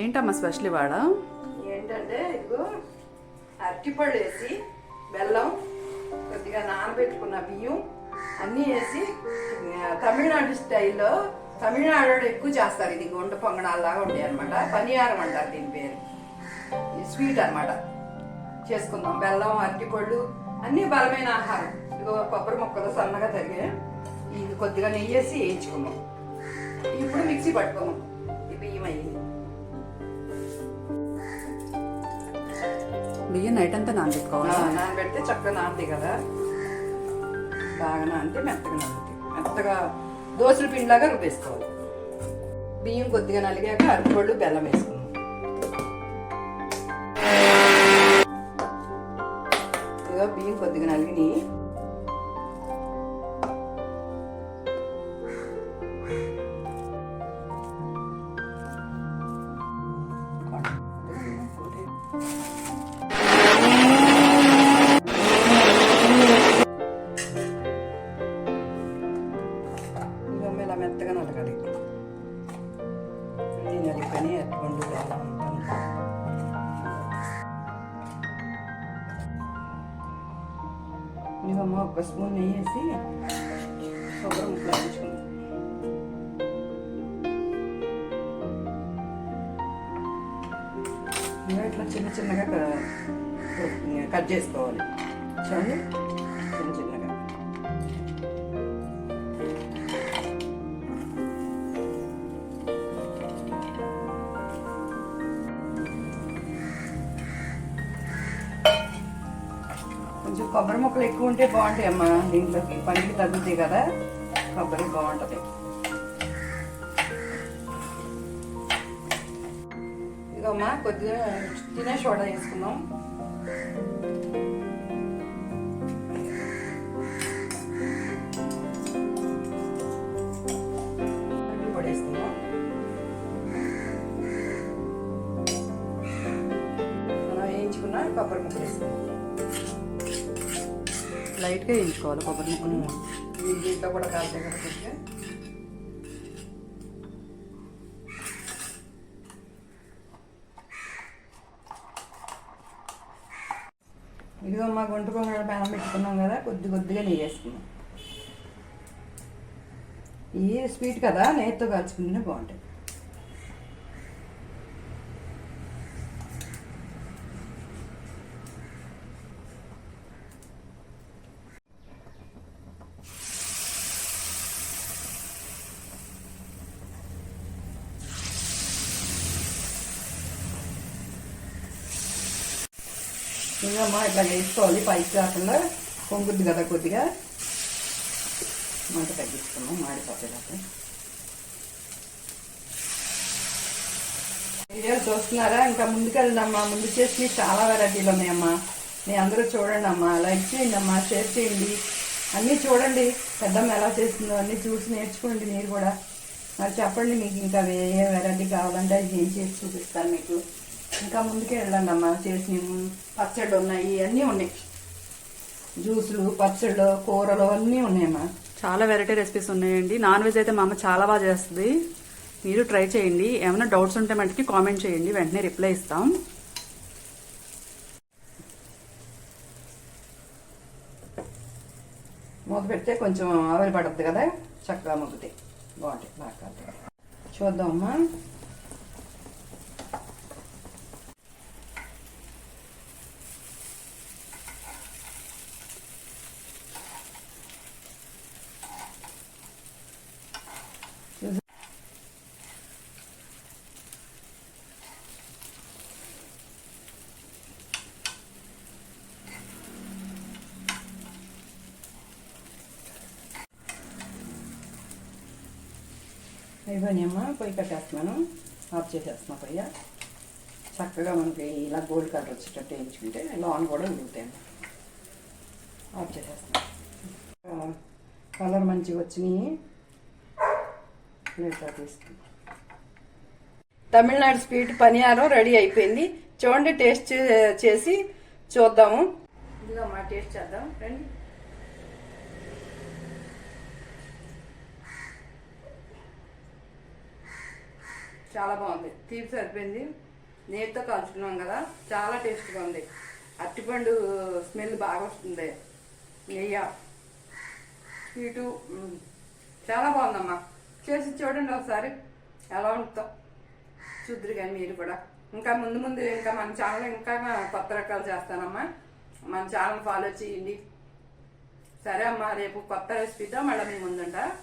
ఏంటమ్మా స్పెషల్ ఇవాళ? ఏంటంటే ఇదిగో అరటిపళ్ళు వేసి బెల్లం కొద్దిగా నానబెట్టుకున్న బియ్యం అన్నీ వేసి తమిళనాడు స్టైల్లో తమిళనాడులో ఎక్కువ చేస్తారు ఇది గుండ పొంగడాల్లాగా ఉంటాయి అనమాట పనియారం అంటారు దీని పేరు. ఇది స్వీట్ అన్నమాట. చేసుకుందాం. బెల్లం అరటిపళ్ళు అన్నీ బలమైన ఆహారం. ఇదిగో కొబ్బరి ముక్కలు సన్నగా తరిగే ఇది కొద్దిగా నెయ్యి వేసి వేయించుకున్నాం ఇప్పుడు మిక్సీ పట్టుకున్నాం బియ్యం నైట్ అంతా నానబెట్టుకోవాలి. నానబెడితే చక్కగా నానది కదా. బాగా నానితే మెత్తగా నలుగుతాయి మెత్తగా దోశల పిండిలాగా రుబ్బేసుకోవాలి. బియ్యం కొద్దిగా నలిగాక అరటిపళ్ళు బెల్లం వేసుకున్నాం బియ్యం కొద్దిగా నలిగినాయి. మెత్తగా నలగాలి. అన్నీ నలిపని అరటిపండు బెల్లం ఉంటాను ఇదిగమ్మ ఒక స్పూన్ నెయ్యి వేసి శుభ్రం ముక్కలు ఇట్లా చిన్న చిన్నగా కట్ చేసుకోవాలి. చూడండి. కొంచెం కొబ్బరి ముక్కలు ఎక్కువ ఉంటే బాగుంటాయి అమ్మా దీంట్లోకి. పనికి తగ్గుతాయి కదా కొబ్బరి బాగుంటుంది. ఇదమ్మా కొద్దిగా తినే సోడా వేసుకుందాం. వేయించుకున్న కొబ్బరి ముక్కలు వేసుకుందాం. లైట్గా వేయించుకోవాలి కొబ్బరి ముక్కలు. దీంట్లో కూడా కదా ఇదిగో మా గుంట పొంగడ ప్యానం పెట్టుకున్నాం కదా కొద్ది కొద్దిగా నెయ్యి వేసుకున్నాం ఈ స్వీట్ కదా నెయ్యితో కలుచుకుంటేనే బాగుంటుంది ఇంకమ్మా ఇట్లా వేసుకోవాలి పైకి కాకుండా పొంగుద్ది కదా కొద్దిగా. మంట తగ్గించుకున్నాం మాడిపోతే వీడియోలు చూస్తున్నారా? ఇంకా ముందుకెళ్దామా? ముందు చేసి చాలా వెరైటీలు ఉన్నాయమ్మా. మీ అందరూ చూడండి అమ్మా లైక్ చేయండి అమ్మా షేర్ చేయండి. అన్నీ చూడండి. పెద్దమ్మ ఎలా చేస్తుందో అన్నీ చూసి నేర్చుకోండి మీరు కూడా. మరి చెప్పండి మీకు ఇంకా ఏ ఏ వెరైటీ కావాలంటే అది ఏం చేసి చూపిస్తాను మీకు. ఇంకా ముందుకే వెళ్ళండి అమ్మా చేసి పచ్చళ్ళు ఉన్నాయి అన్నీ ఉన్నాయి. జ్యూసులు పచ్చళ్ళు కూరలు అన్నీ ఉన్నాయమ్మా. చాలా వెరైటీ రెసిపీస్ ఉన్నాయండి. నాన్ వెజ్ అయితే మా అమ్మ చాలా బాగా చేస్తుంది. మీరు ట్రై చేయండి. ఏమైనా డౌట్స్ ఉంటే మటుకి కామెంట్ చేయండి. వెంటనే రిప్లై ఇస్తాం. మూత పెడితే కొంచెం ఆవిరి పడుతుంది కదా? చక్కగా మగ్గుతాయి బాగుంటాయి. బాగా కాలుతాయి. ఇవన్నీ అమ్మా పొయ్యి కట్టేస్తున్నాను. ఆఫ్ చేసేస్తున్నా పొయ్య. చక్కగా మనకి ఇలా గోల్డ్ కలర్ వచ్చేటట్టు వేయించుకుంటే లోన్ కూడా ఉడుగుతాయి ఆఫ్ చేసేస్తాను కలర్ మంచిగా వచ్చినాయి. ప్లేట్లో తీసుకుంటాం తమిళనాడు స్వీట్ పనియారం రెడీ అయిపోయింది. చూడండి టేస్ట్ చేసి చూద్దాము. ఇదిగా మా టేస్ట్ చేద్దాం. రండి. చాలా బాగుంది. తీపి సరిపోయింది. నేతితో కాల్చుకున్నాం కదా చాలా టేస్ట్గా ఉంది. అరటిపండు స్మెల్ బాగా వస్తుంది. నెయ్యి. స్వీటు చాలా బాగుందమ్మా. చేసి చూడండి ఒకసారి ఎలా ఉంటుందో. చూద్దరు కానీ మీరు కూడా. ఇంకా ముందు ముందు ఇంకా మన ఛానల్ ఇంకా కొత్త రకాలు చేస్తానమ్మా. మన ఛానల్ ఫాలో చేయండి. సరే అమ్మా రేపు కొత్త రెసిపీతో మళ్ళీ మీ ముందుంటా.